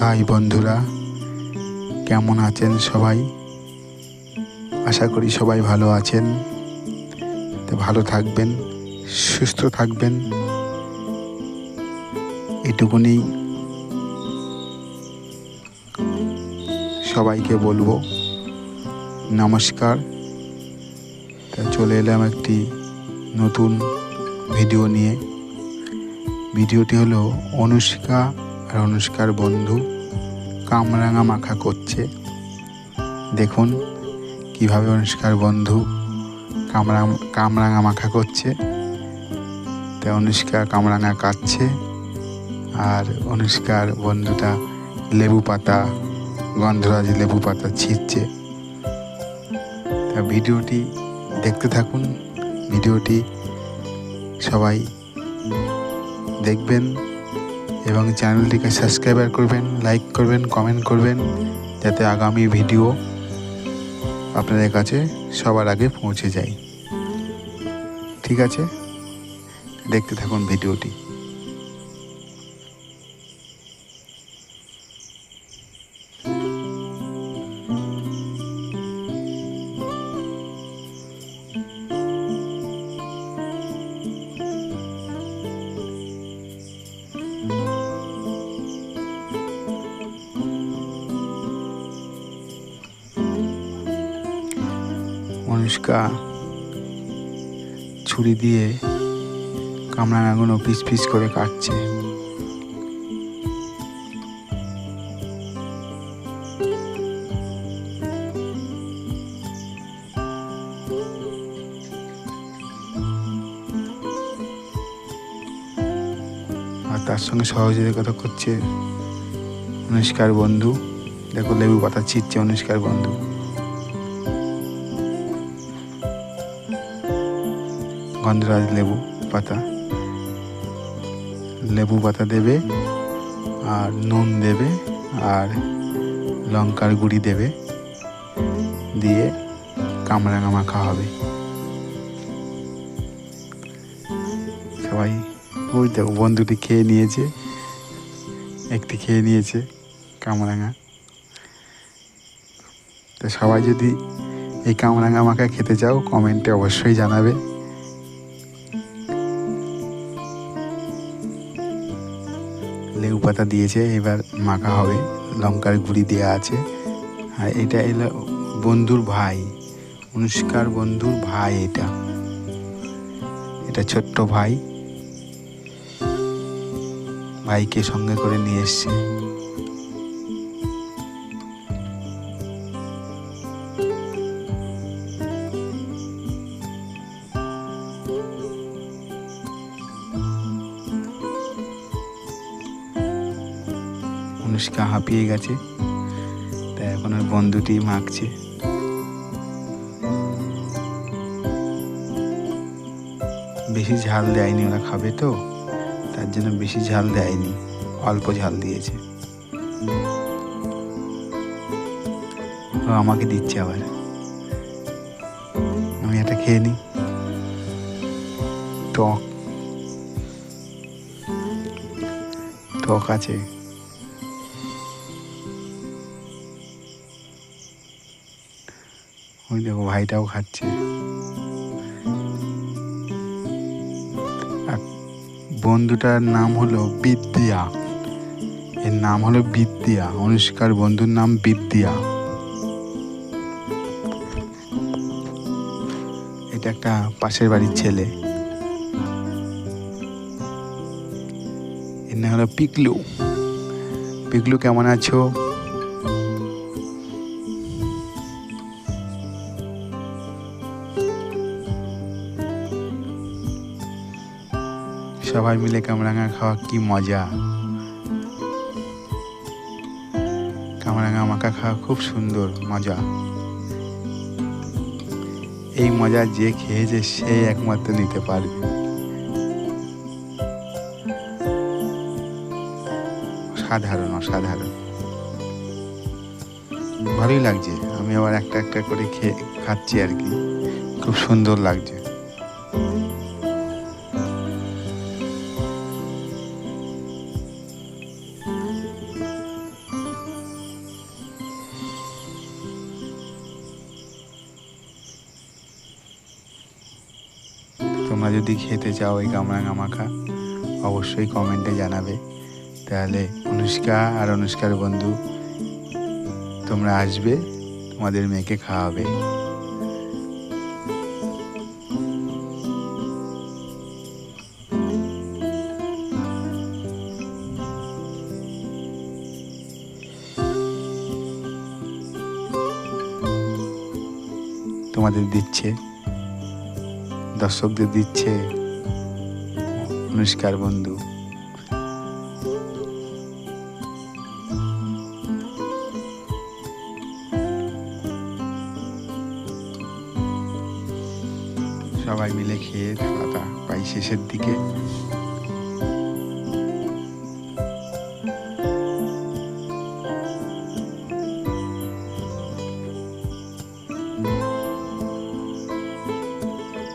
High বন্ধুরা, কেমন আছেন সবাই? আশা করি সবাই ভালো আছেন। তো ভালো থাকবেন, সুস্থ থাকবেন। এটুকুনি সবাইকে বলব। নমস্কার। তা চলে এলাম একটি নতুন ভিডিও নিয়ে। ভিডিওটি হলো অনুষ্কা আর অনুষ্কার বন্ধু। কামরাঙা মাখা করছে। দেখুন কীভাবে অনুষ্কার বন্ধু কামরা কামরাঙা মাখা করছে। তা অনুষ্কা কামরাঙা কাটছে। আর অনুষ্কার বন্ধুটা লেবু পাতা, গন্ধরাজ লেবু পাতা ছিঁড়ছে। তা ভিডিওটি দেখতে থাকুন। ভিডিওটি সবাই দেখবেন। এবং চ্যানেলটিকে সাবস্ক্রাইবার করবেন, লাইক করবেন, কমেন্ট করবেন, যাতে আগামী ভিডিও আপনাদের কাছে সবার আগে পৌঁছে যায়। ঠিক আছে? দেখতে থাকুন ভিডিওটি। অনুষ্কা ছুরি দিয়ে কামরাঙাগুলো পিস পিস করে কাটছে। আর তার সঙ্গে সহযোগিতা কথা করছে অনুষ্কার বন্ধু। দেখো লেবু পাতা ছিটছে অনুষ্কার বন্ধু। গন্ধরাজ লেবু পাতা। লেবু পাতা দেবে, আর নুন দেবে, আর লঙ্কার গুঁড়ি দেবে, দিয়ে কামরাঙা মাখা হবে। সবাই ওই দেখো, বন্ধুটি খেয়ে নিয়েছে, একটি খেয়ে নিয়েছে কামরাঙা তো সবাই যদি এই কামরাঙা মাখা খেতে চাও, কমেন্টে অবশ্যই জানাবে। লেবু পাতা দিয়েছে, এবার মাখা হবে। লঙ্কার গুঁড়ি দেওয়া আছে। আর এটা এলো বন্ধুর ভাই, অনুষ্কার বন্ধুর ভাই এটা। এটা ছোট্ট ভাই। ভাইকে সঙ্গে করে নিয়ে এসছে। অনুষ্কা হাঁপিয়ে গেছে। তাই এখন ওর বন্ধুটি মাখছে। বেশি ঝাল দেয়নি ওরা খাবে তো, তার জন্য বেশি ঝাল দেয়নি, অল্প ঝাল দিয়েছে। ও আমাকে দিচ্ছে আবার। আমি এটা খেয়ে নিই। টক। টক আছে। ওই দেখো ভাইটাও খাচ্ছে। বন্ধুটার নাম হলো বিদ্যা। এর নাম হলো বিদ্যা। অনুষ্কার বন্ধুর নাম বিদ্যা। এটা একটা পাশের বাড়ির ছেলে। এর নাম হলো পিকলু। পিকলু কেমন আছো? সবাই মিলে কামরাঙা খাওয়া কি মজা। কামরাঙা মাখা খাওয়া খুব সুন্দর, মজা। এই মজা যে খেয়েছে সে একমাত্র নিতে পারবে। সাধারণ অসাধারণ। ভালোই লাগছে, আমি আবার একটা একটা করে খেয়ে খাচ্ছি আর কি। খুব সুন্দর লাগছে। তোমরা যদি খেতে চাও এই কামরাঙা মাখা অবশ্যই কমেন্টে জানাবে। তাহলে অনুষ্কা আর অনুষ্কার বন্ধু, তোমরা আসবে, তোমাদের মেয়েকে খাওয়াবে। তোমাদের দিচ্ছে। দর্শকদের দিচ্ছে। নমস্কার বন্ধু। সবাই মিলে খেয়ে খাওয়াটা পাই শেষের দিকে।